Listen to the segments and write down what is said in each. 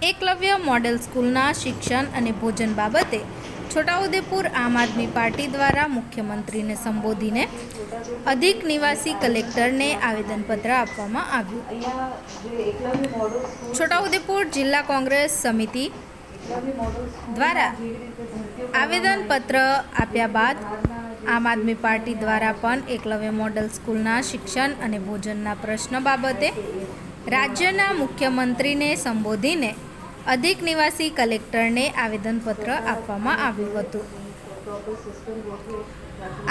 Eklavya model સ્કૂલના શિક્ષણ અને ભોજન બાબતે છોટાઉદેપુર આમ આદમી પાર્ટી દ્વારા મુખ્યમંત્રીને સંબોધીને અધિક નિવાસી કલેક્ટરને આવેદનપત્ર આપવામાં આવ્યું. છોટાઉદેપુર જિલ્લા કોંગ્રેસ સમિતિ દ્વારા આવેદનપત્ર આપ્યા બાદ આમ આદમી પાર્ટી દ્વારા પણ એકલવ્ય મોડલ સ્કૂલના શિક્ષણ અને ભોજનના પ્રશ્ન બાબતે રાજ્યના મુખ્યમંત્રીને સંબોધીને અધિક નિવાસી કલેક્ટરને આવેદનપત્ર આપવામાં આવ્યું હતું.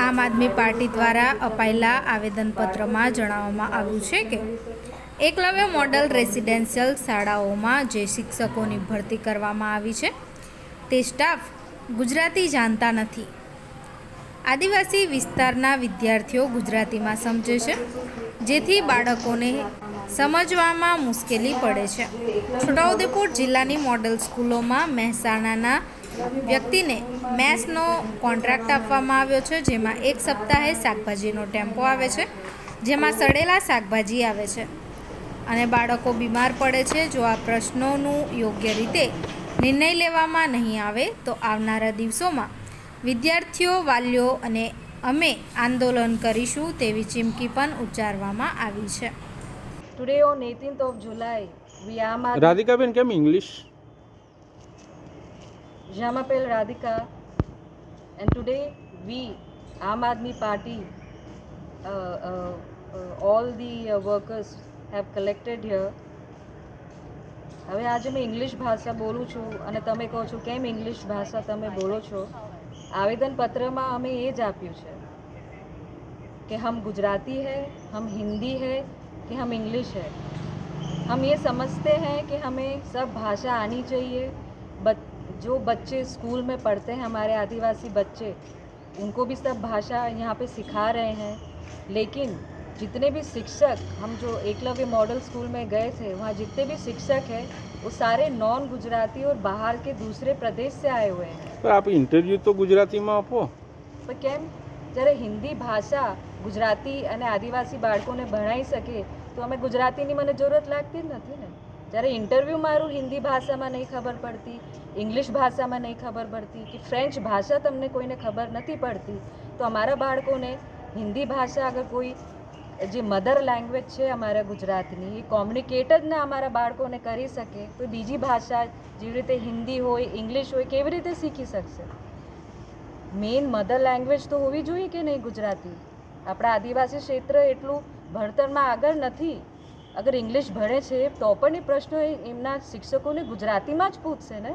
આમ આદમી પાર્ટી દ્વારા અપાયેલા આવેદનપત્રમાં જણાવવામાં આવ્યું છે કે, એકલવ્ય મોડલ રેસિડેન્શિયલ શાળાઓમાં જે શિક્ષકોની ભરતી કરવામાં આવી છે, તે સ્ટાફ ગુજરાતી જાણતા નથી. આદિવાસી વિસ્તારના વિદ્યાર્થીઓ ગુજરાતીમાં સમજે છે, જેથી બાળકોને સમજવામાં મુશ્કેલી પડે છે. છોટાઉદેપુર જિલ્લાની મોડલ સ્કૂલોમાં મહેસાણાના વ્યક્તિને મેસનો કોન્ટ્રાક્ટ આપવામાં આવ્યો છે, જેમાં એક સપ્તાહે શાકભાજીનો ટેમ્પો આવે છે, જેમાં સડેલા શાકભાજી આવે છે. અને બાળકો બીમાર પડે છે, જો આ પ્રશ્નોનું યોગ્ય રીતે નિર્ણય લેવામાં નહીં આવે, તો આવનારા દિવસોમાં વિદ્યાર્થીઓ, વાલીઓ અને અમે આંદોલન કરીશું તેવી ચીમકી પણ ઉચ્ચારવામાં આવી છે. Today on 18th of July, we are Aadmi... Radhika ben કેમ English Jamapel Radhika and today we Aam Aadmi Party uh, uh, uh, all the uh, workers have collected here હવે આજે મેં ઇંગ્લિશ ભાષા બોલું છું અને તમે કહો છો કેમ ઇંગ્લિશ ભાષા તમે બોલો છો આવેદનપત્રમાં અમે એ જ આપ્યું છે કે હમ ગુજરાતી હૈ હમ હિન્દી હૈ कि हम इंग्लिश है हम ये समझते हैं कि हमें सब भाषा आनी चाहिए बच, जो बच्चे स्कूल में पढ़ते हैं हमारे आदिवासी बच्चे उनको भी सब भाषा यहाँ पे सिखा रहे हैं लेकिन जितने भी शिक्षक हम जो एकलव्य मॉडल स्कूल में गए थे वहाँ जितने भी शिक्षक हैं वो सारे नॉन गुजराती और बाहर के दूसरे प्रदेश से आए हुए हैं પણ આપ ઇન્ટરવ્યૂ તો ગુજરાતીમાં આપો પણ કેમ જ્યારે હિન્દી ભાષા ગુજરાતી અને આદિવાસી બાળકોને ભણાઈ શકે તો અમે ગુજરાતીની મને જરૂરત લાગતી જ નથી ને. જ્યારે ઇન્ટરવ્યૂ મારું હિન્દી ભાષામાં નહીં ખબર પડતી ઇંગ્લિશ ભાષામાં નહીં ખબર પડતી કે ફ્રેન્ચ ભાષા તમને કોઈને ખબર નથી પડતી, તો અમારા બાળકોને હિન્દી ભાષા અગર કોઈ, જે મધર લેંગ્વેજ છે અમારા ગુજરાતની, એ કોમ્યુનિકેટ જ ના અમારા બાળકોને કરી શકે તો બીજી ભાષા જેવી રીતે હિન્દી હોય ઇંગ્લિશ હોય, કેવી રીતે શીખી શકશે? મેઇન મધર લેંગ્વેજ તો હોવી જોઈએ કે નહીં ગુજરાતી? આપણા આદિવાસી ક્ષેત્ર એટલું ભણતરમાં આગળ નથી. અગર ઇંગ્લિશ ભણે છે, તો પણ એ પ્રશ્નો એમના શિક્ષકોને ગુજરાતીમાં જ પૂછશે ને?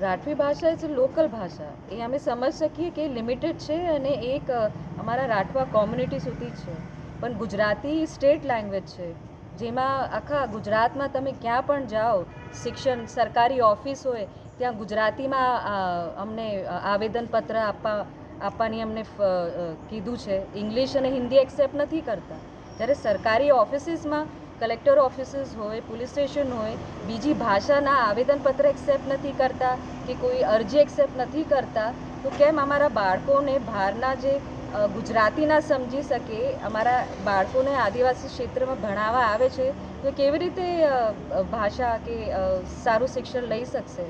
રાઠવી ભાષા ઇઝ લોકલ ભાષા. એ અમે સમજ શકીએ કે લિમિટેડ છે અને એક અમારા રાઠવા કોમ્યુનિટી સુધી છે. પણ ગુજરાતી સ્ટેટ લેંગ્વેજ છે. જેમાં આખા ગુજરાતમાં તમે ક્યાં પણ જાઓ, શિક્ષણ, સરકારી ઓફિસ હોય, ત્યાં ગુજરાતીમાં અમને આવેદનપત્ર આપવા આપવાની અમને કીધું છે. ઇંગ્લિશ અને હિન્દી એક્સેપ્ટ નથી કરતા. જ્યારે સરકારી ઓફિસીસમાં કલેક્ટર ઓફિસીસ હોય પોલીસ સ્ટેશન હોય, બીજી ભાષાના આવેદનપત્ર એક્સેપ્ટ નથી કરતા કે કોઈ અરજી એક્સેપ્ટ નથી કરતા, તો કેમ અમારા બાળકોને બહારના જે ગુજરાતી ના સમજી શકે, અમારા બાળકોને આદિવાસી ક્ષેત્રમાં ભણાવવા આવે છે, તો કેવી રીતે ભાષા કે સારું શિક્ષણ લઈ શકશે?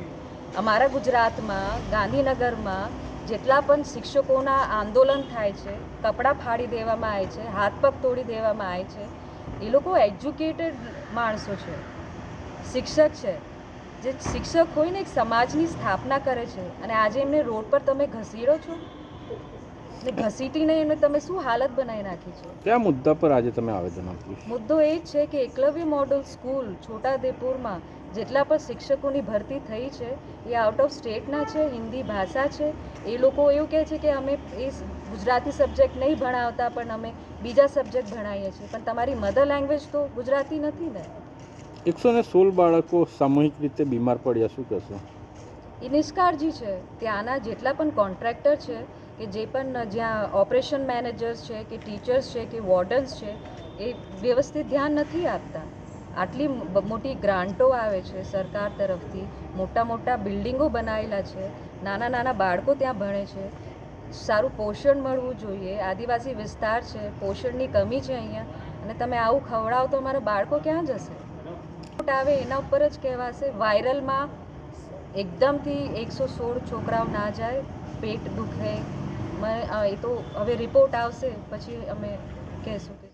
અમારા ગુજરાતમાં, ગાંધીનગરમાં જેટલા પણ શિક્ષકોના આંદોલન થાય છે કપડાં ફાડી દેવામાં આવે છે હાથ પગ તોડી દેવામાં આવે છે એ લોકો એજ્યુકેટેડ માણસો છે શિક્ષક છે. જે શિક્ષક હોય ને એક સમાજની સ્થાપના કરે છે અને આજે એમને રોડ પર તમે ઘસીડો છો? ને ઘસીટીને એમને તમે શું હાલત બનાવી નાખી છે? કયા મુદ્દા પર આજે તમે આવેદન આપ્યું? મુદ્દો એ જ છે કે એકલવ્ય મોડલ સ્કૂલ છોટાદેપુરમાં જેટલા પણ શિક્ષકોની ભરતી થઈ છે એ આઉટ ઓફ સ્ટેટના છે હિન્દી ભાષા છે એ લોકો એવું કહે છે કે અમે એ ગુજરાતી સબ્જેક્ટ નહીં ભણાવતા પણ અમે બીજા સબ્જેક્ટ ભણાવીએ છીએ. પણ તમારી મધર લેંગ્વેજ તો ગુજરાતી નથી ને? એકસો ને સોળ બાળકો સામૂહિક રીતે બીમાર પડ્યા શું કહેશો? એ નિષ્કાળજી છે. ત્યાંના જેટલા પણ કોન્ટ્રાક્ટર છે કે જે પણ જ્યાં ઓપરેશન મેનેજર્સ છે કે ટીચર્સ છે કે વોર્ડન્સ છે એ વ્યવસ્થિત ધ્યાન નથી આપતા. આટલી મોટી ગ્રાન્ટો આવે છે સરકાર તરફથી. મોટા મોટા બિલ્ડિંગો બનાવેલા છે. નાના નાના બાળકો ત્યાં ભણે છે. સારું પોષણ મળવું જોઈએ. આદિવાસી વિસ્તાર છે. પોષણની કમી છે અહીંયા. અને તમે આવું ખવડાવો તો અમારા બાળકો ક્યાં જશે? આવે એના ઉપર જ કહેવાશે. વાયરલમાં એકદમથી એકસો સોળ છોકરાઓ ના જાય. પેટ દુખે. એ તો હવે રિપોર્ટ આવશે. પછી અમે કહેશું.